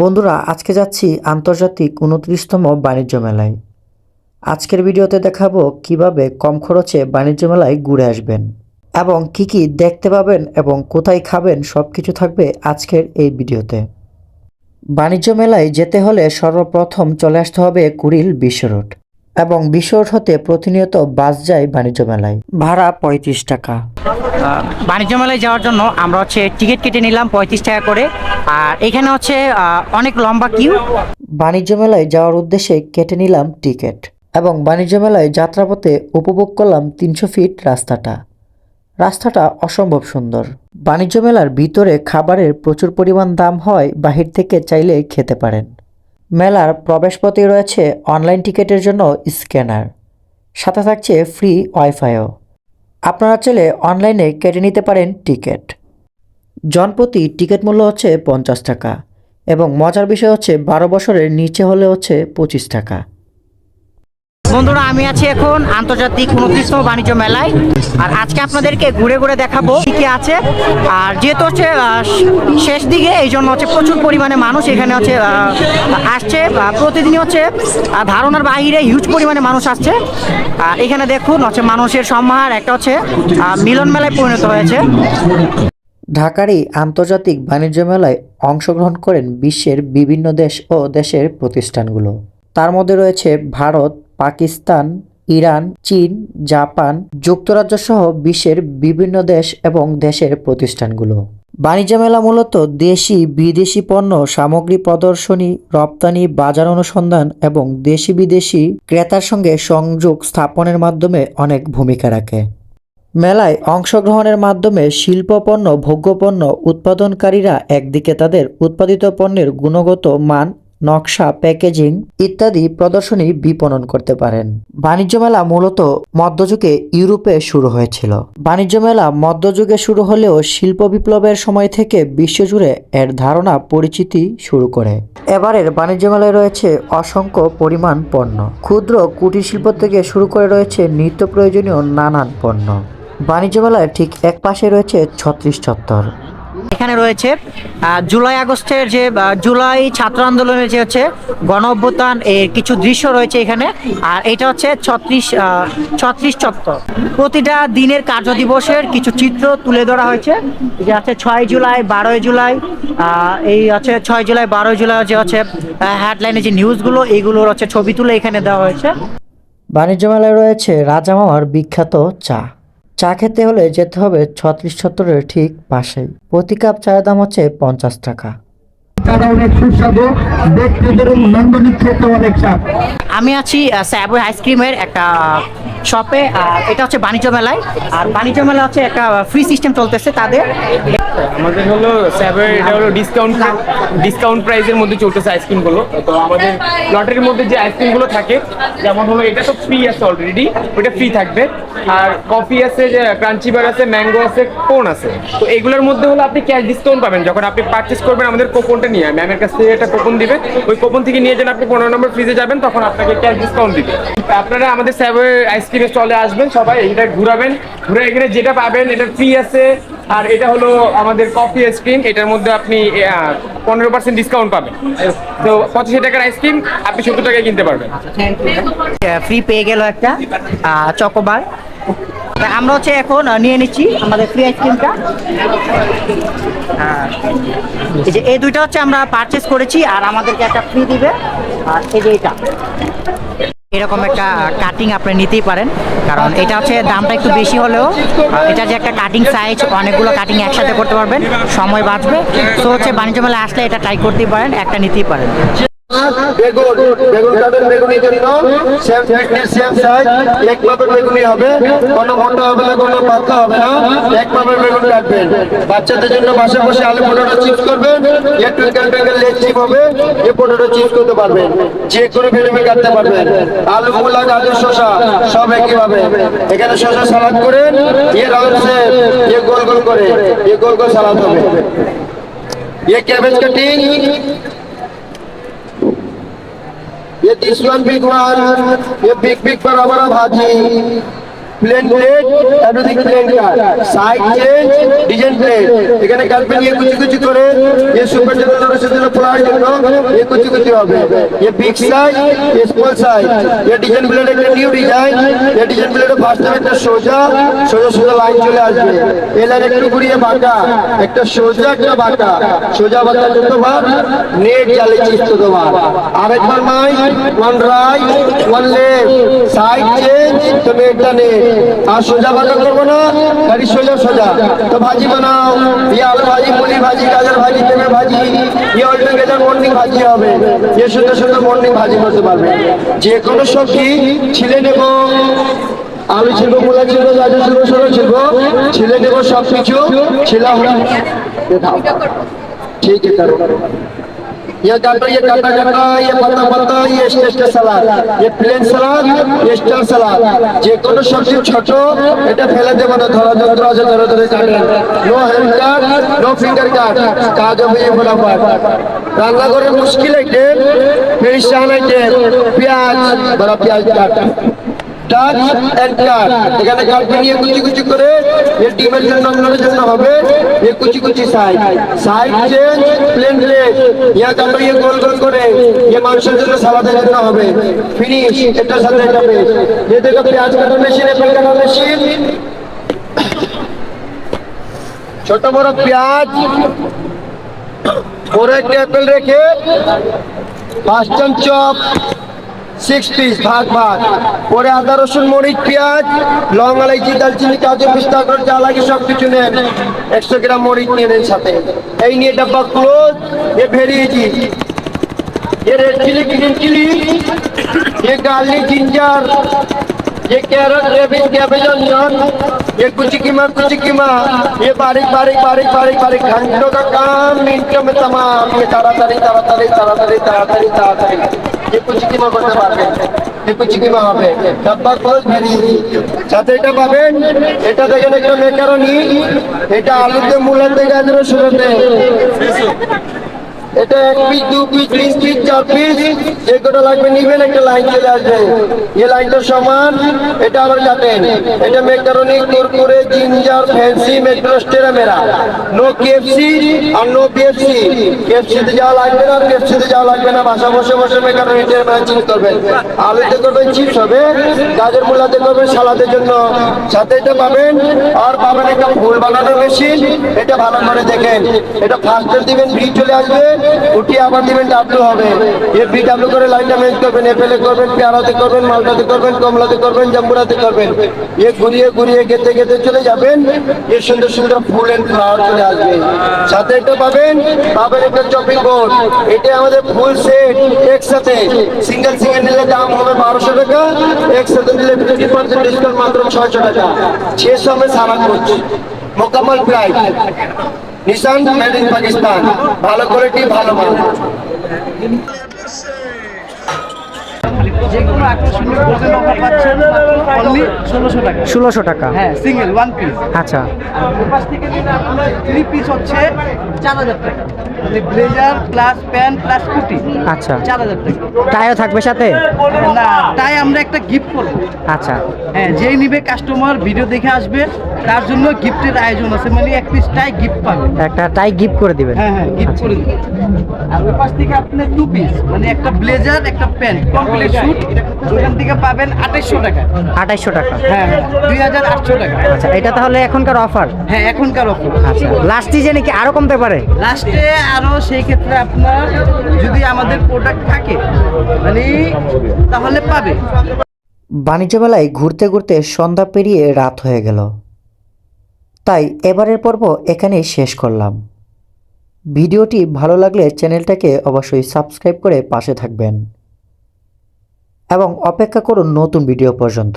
বন্ধুরা, আজকে যাচ্ছি আন্তর্জাতিক উনত্রিশতম বাণিজ্য মেলায়। আজকের ভিডিওতে দেখাবো কীভাবে কম খরচে বাণিজ্য মেলায় ঘুরে আসবেন এবং কি কি দেখতে পাবেন এবং কোথায় খাবেন সব কিছু থাকবে আজকের এই ভিডিওতে। বাণিজ্য মেলায় যেতে হলে সর্বপ্রথম চলে আসতে হবে কুড়িল বিশ্ব রোড এবং বিশ্ব রোড হতে প্রতিনিয়ত বাস যায় বাণিজ্য মেলায়। ভাড়া পঁয়ত্রিশ টাকা। বাণিজ্য মেলায় যাওয়ার জন্য আমরা হচ্ছে টিকিট কেটে নিলাম পঁয়ত্রিশ টাকা করে। আর এখানে হচ্ছে অনেক লম্বা কিউ। বাণিজ্য মেলায় যাওয়ার উদ্দেশ্যে কেটে নিলাম টিকিট এবং বাণিজ্য মেলায় যাত্রাপথে উপভোগ করলাম তিনশো ফিট রাস্তাটা। রাস্তাটা অসম্ভব সুন্দর। বাণিজ্য মেলার ভিতরে খাবারের প্রচুর পরিমাণ দাম হয়, বাহির থেকে চাইলে খেতে পারেন। মেলার প্রবেশপথে রয়েছে অনলাইন টিকিটের জন্য স্ক্যানার। সাথে থাকছে ফ্রি ওয়াইফাইও। আপনারা চাইলে অনলাইনে কেটে নিতে পারেন টিকিট। জনপ্রতি টিকিট মূল্য হচ্ছে পঞ্চাশ টাকা এবং মজার বিষয় হচ্ছে বারো বছরের নিচে হলে হচ্ছে পঁচিশ টাকা। বন্ধুরা, আমি আছি এখন আন্তর্জাতিক উনত্রিশতম বাণিজ্য মেলায়। আর আজকে আপনাদেরকে ঘুরে ঘুরে দেখাবো কি কি আছে। আর যেহেতু হচ্ছে শেষ দিকে, এই জন্য হচ্ছে প্রচুর পরিমাণে মানুষ এখানে হচ্ছে আসছে। প্রতিদিনই হচ্ছে ধারণার বাইরে হিউজ পরিমাণে মানুষ আসছে। আর এখানে দেখুন হচ্ছে মানুষের সমাহার একটা হচ্ছে মিলন মেলায় পরিণত হয়েছে। ঢাকার এই আন্তর্জাতিক বাণিজ্য মেলায় অংশগ্রহণ করেন বিশ্বের বিভিন্ন দেশ ও দেশের প্রতিষ্ঠানগুলো। তার মধ্যে রয়েছে ভারত পাকিস্তান, ইরান, চীন, জাপান যুক্তরাজ্য সহ বিশ্বের বিভিন্ন দেশ এবং দেশের প্রতিষ্ঠানগুলো। বাণিজ্য মেলা মূলত দেশি, বিদেশি পণ্য, সামগ্রী প্রদর্শনী, রপ্তানি, বাজার অনুসন্ধান এবং দেশি বিদেশি ক্রেতার সঙ্গে সংযোগ স্থাপনের মাধ্যমে অনেক ভূমিকা রাখে। মেলায় অংশগ্রহণের মাধ্যমে শিল্পপণ্য, ভোগ্যপণ্য উৎপাদনকারীরা একদিকে তাদের উৎপাদিত পণ্যের গুণগত মান নকশা, প্যাকেজিং ইত্যাদি প্রদর্শনী বিপণন করতে পারেন। বাণিজ্য মেলা মূলত মধ্যযুগে ইউরোপে শুরু হয়েছিল। বাণিজ্য মেলা মধ্যযুগে শুরু হলেও শিল্প বিপ্লবের সময় থেকে বিশ্বজুড়ে এর ধারণা, পরিচিতি শুরু করে। এবারের বাণিজ্য মেলায় রয়েছে অসংখ্য পরিমাণ পণ্য। ক্ষুদ্র কুটির শিল্প থেকে শুরু করে রয়েছে নিত্য প্রয়োজনীয় নানান পণ্য। বাণিজ্য মেলায় ঠিক এক পাশে রয়েছে ছত্রিশ চত্বর। এখানে রয়েছে জুলাই আগস্টের যে জুলাই ছাত্র আন্দোলনের যে হচ্ছে গণ অভ্যুত্থান এর কিছু দৃশ্য রয়েছে এখানে। আর এটা হচ্ছে ছত্রিশ ছত্রিশ চত্বর। প্রতিটা দিনের কার্য দিবসের কিছু চিত্র তুলে ধরা হয়েছে। যে আছে ছয় জুলাই, বারোই জুলাই এই হচ্ছে ছয় জুলাই, বারোই জুলাই যে হচ্ছে হেডলাইনে যে নিউজগুলো এইগুলোর হচ্ছে ছবি তুলে এখানে দেওয়া হয়েছে। বাণিজ্য মেলায় রয়েছে রাজামামার বিখ্যাত চা। চা খেতে হলে যেতে হবে ছত্রিশ সত্তরের ঠিক পাশেই। প্রতি কাপ চায়ের দাম হচ্ছে পঞ্চাশ টাকা। তারা অনেক সুস্বাদু দেখতে যেরকম নান্দনিক খেতে অনেক স্বাদ। আমি আছি স্যাবই আইসক্রিমের একটা শপে এটা হচ্ছে বাণিজ্য মেলায়। আর বাণিজ্য মেলা হচ্ছে একটা ফ্রি সিস্টেম চলতেছে তাদের। আমাদের হলো স্যাবের এটা হলো ডিসকাউন্ট ডিসকাউন্ট প্রাইসের মধ্যে চলতেছে আইসক্রিমগুলো তো আমাদের লটারির মধ্যে যে আইসক্রিমগুলো থাকে যেমন হলো এটা তো ফ্রি আছে অলরেডি ওটা ফ্রি থাকবে। আর কফি আছে যে ক্রাঞ্চি বার আছে ম্যাঙ্গো আছে কোন আছে। তো এগুলোর মধ্যে হলো আপনি ক্যাশ ডিসকাউন্ট পাবেন। যখন আপনি পারচেস করবেন আমাদের কোপনটা নিয়ে ম্যামের কাছ থেকে একটা কোপন দিবে। ওই কোপন থেকে নিয়ে যেন আপনি পনেরো নম্বর ফ্রিজে যাবেন তখন আপনাকে ক্যাশ ডিসকাউন্ট দিবে। আপনারা আমাদের স্যাবের আইসক্রিমের স্টলে আসবেন সবাই এটা ঘুরাবেন। ঘুরে এখানে যেটা পাবেন এটা ফ্রি আছে। আর এটা হলো আমাদের কফি আইসক্রিম এটার মধ্যে আপনি পনেরো পার্সেন্ট ডিসকাউন্ট পাবেন। তো পঁচাশি টাকার আইসক্রিম আপনি সত্তর টাকায় কিনতে পারবেন। ফ্রি পেয়ে গেল একটা চকোবার আমরা হচ্ছে এখন নিয়ে নিচ্ছি আমাদের ফ্রি আইসক্রিমটা এই যে এই দুইটা হচ্ছে আমরা পারচেস করেছি আর আমাদেরকে একটা ফ্রি দিবে। আর এই যে এটা। এরকম একটা কাটিং আপনি নিতেই পারেন, কারণ এটা হচ্ছে দামটা একটু বেশি হলেও এটা যে একটা কাটিং সাইজ অনেকগুলো কাটিং একসাথে করতে পারবেন, সময় বাঁচবে। তো হচ্ছে বাণিজ্য মেলা আসলে এটা ট্রাই করতেই পারেন, একটা নিতেই পারেন। বেগুন বেগুন কাদের বেগুনি সেম ফিটনেস এক মাপের বেগুনি হবে না, কোনো পাতলা হবে না, এক মাপের বেগুন কাটবেন বাচ্চাদের জন্য বাসা বসে আলু পটোটো চিপস করবেন, একটু লেগ চিপ হবে এ পটোটো চিপস করতে পারবেন। যে কোনো ভেরিমে কাটতে পারবেন। আলু, মূলা, গাজর, শসা, সব একই একইভাবে। এখানে শসা সালাদ করে এ রাউন্ড শেপ গোল গোল করে এ গোল গোল সালাদ হবে। এ ক্যাবেজ কাটিং ये दिस वन बिग वन ये बिग बिग बड़ा बड़ा भाजी প্লেন প্লেট এতদিক প্লেন কার সাইড চেঞ্জ ডিজাইন প্লেট এখানে কালপেন ইয়ে কুচি কুচি করে এ সুপার জন্য ছোট ছোট প্লাট জন্য এ কুচি কুচি হবে। এ বিগ সাইজ এ স্মল সাইজ এ ডিজাইন প্লেট একটা নিউ ডিজাইন এ ডিজাইন প্লেটে ফার্স্ট একটা সোজা সোজা সোজা লাইন চলে আসবে। এ লাইন একটু ঘুরিয়ে বাঁকা। একটা সোজা, একটা বাঁকা। সোজা বাঁকা যত বার নেট জালে তো তোমার আরেকবার my one right one left side change তো নেটটা নেট আর সোজা ভাজা করব না গাড়ি সোজা সোজা। তো ভাজি বানাও ইয়ে আলু ভাজি পুলি ভাজি গাজর ভাজি তেমে ভাজি ইয়ে অলটুগেদার মর্নিং ভাজি হবে। ইয়ে সুন্দর সুন্দর মর্নিং ভাজি করতে পারবে। যে কোনো সবজি ছিলে নেব আলু ছিলবো মূলা ছিলবো গাজর ছিলবো সরো ছিলবো ছিলে নেব সব কিছু ছিলা ঠিক আছে ये डॉक्टर ये काटा काटा ये পাতা পাতা ये स्टेशन सलाद। ये প্লেন सलाद, ये স্টার সালাদ যে কোনো সবজি ছোট এটা ফেলে দেব না, ধরা যন্ত্র আছে ধরে ধরে কাটে। No hand cut no finger cut কাজ হবে এই ফলাফল রান্নাঘরের মুশকিল আইটেম ফেরিস চাহান পেঁয়াজ বড় পেঁয়াজ কাট। টাচ এন্ড কাট এখানে কাটকে নিয়ে কুচি কুচি করে এর ডিমের জন্য অন্যের জন্য হবে ये কুচি কুচি side side change plain plate yeah কাটো ये গোল গোল করে ये মাংসের জন্য সালাদের জন্য হবে ফিনিশ এটার সাথে এটা পেস্ট ये দেখো পেঁয়াজ কাটার মেশিন এপেল কাটার মেশিন ছোট বড় পেঁয়াজ বড় একটা অ্যাপেল রেখে পাঁচজন চপ সিক্স পিস ভাগ ভাগ পরে আদা রসুন মরিচ পেঁয়াজ লং এলাইচি দালচিনি কাজু পিস্তা করে যা লাগে সব কিছু নেন একশো গ্রাম মরিচ নিয়ে নেন সাথে এই নিয়ে ডাব্বা ক্লোজ এ ভেরিয়েছি ये रेड चिली ग्रीन चिली ये गार्लिक जिंजर ये कैरट रेबिस कैबेज ऑनियन ये कुछ कीमा कुछ कीमा ये बारीक बारीक बारीक बारीक बारीक घंटों का काम मिनटों में तमाम ये ताड़ाताड़ी ताड़ाताड़ी ताड़ाताड़ी ताड़ाताड़ी ताड़ाताड़ी ये कुछ ডিপোজিটিভও এটা পাবেন এটা দেখেন একটা মেকারনি এটা আলুতে মূলাতে গাজরে শুরুতে এটা এক পিস দু পিস তিন পিস চার পিস যে কটা লাগবে নিবেন একটা লাইন চলে আসবে। এই লাইনটা সমান, এটা আবার কাটেন এটা মেকারনি কুরকুরে জিঞ্জার ফ্যান্সি মেট্রোস্টেরা মেরা। নো কেএফসি আর নো বিএফসি কেএফসি তে যাওয়া লাগবে না কেএফসি তে যাওয়া লাগবে না, বাসা বসে বসে মেকারনি ম্যাচিং করবেন আলুতে করবেন চিপস হবে, গাজর মূলাতে করবেন সালাদের জন্য। সাথে এটা পাবেন, আর পাবেন একটা ফুল বানানোর মেশিন এটা ভালো করে দেখেন। এটা ফার্স্টে দিবেন ভি চলে আসবে। উঠিয়ে আবার দিবেন ডাব্লু হবে। ভি ডাব্লু করে লাইনটা মেজ করবেন এপেলে করবেন, পেয়ারাতে করবেন মালটাতে করবেন, কমলাতে করবেন জাম্বুরাতে করবেন। এ ঘুরিয়ে ঘুরিয়ে গেতে গেতে চলে যাবেন। এ সুন্দর সুন্দর ফুল এন্ড ফ্লাওয়ার চলে আসবে। সাথে এটা পাবেন পাবেন একটা চপিং বোর্ড এটা আমাদের ফুল সেট একসাথে। সিঙ্গেল সিঙ্গেল নিলে দাম হবে বারোশো টাকা, একসাথে নিলে ফিফটি পার্সেন্ট ডিসকাউন্ট মাত্র ছয়শো টাকা। শেষ হবে সারা কোচ মোকাম্মল প্রাইস নিশান মেড ইন পাকিস্তান ভালো কোয়ালিটি ভালো মাল। ষোলোশো টাকা। ষোলোশো টাকা। হ্যাঁ সিঙ্গেল ওয়ান পিস আচ্ছা। আর থেকে থ্রি পিস হচ্ছে চার হাজার টাকা। ব্লেজার প্লাস প্যান্ট প্লাস কুটি আচ্ছা। চার হাজার টাকা। টাইও থাকবে সাথে? না তাই আমরা একটা গিফট করব। আচ্ছা। হ্যাঁ যেই নিবে কাস্টমার ভিডিও দেখে আসবে তার জন্য গিফটের আয়োজন আছে। মানে এক পিস টাই গিফট পাবে। একটা টাই গিফট করে দিবেন। হ্যাঁ হ্যাঁ গিফট করে দিবে আর ওই পাশ থেকে টু পিস মানে একটা ব্লেজার একটা প্যান্ট কমপ্লিট শুট ওখান থেকে পাবেন আঠাইশশো টাকা। আঠাইশশো টাকা। হ্যাঁ দুই হাজার আটশো টাকা। আচ্ছা এটা তাহলে এখনকার অফার হ্যাঁ এখনকার অফার আচ্ছা। লাস্ট সিজনে কি আরও কমতে পারে? লাস্টে আরও সেই ক্ষেত্রে আপনার যদি আমাদের প্রোডাক্ট থাকে মানে তাহলে পাবে। বাণিজ্য মেলায় ঘুরতে ঘুরতে সন্ধ্যা পেরিয়ে রাত হয়ে গেল। তাই এবারের পর্ব এখানেই শেষ করলাম। ভিডিওটি ভালো লাগলে চ্যানেলটাকে অবশ্যই সাবস্ক্রাইব করে পাশে থাকবেন। এবং অপেক্ষা করুন নতুন ভিডিও পর্যন্ত।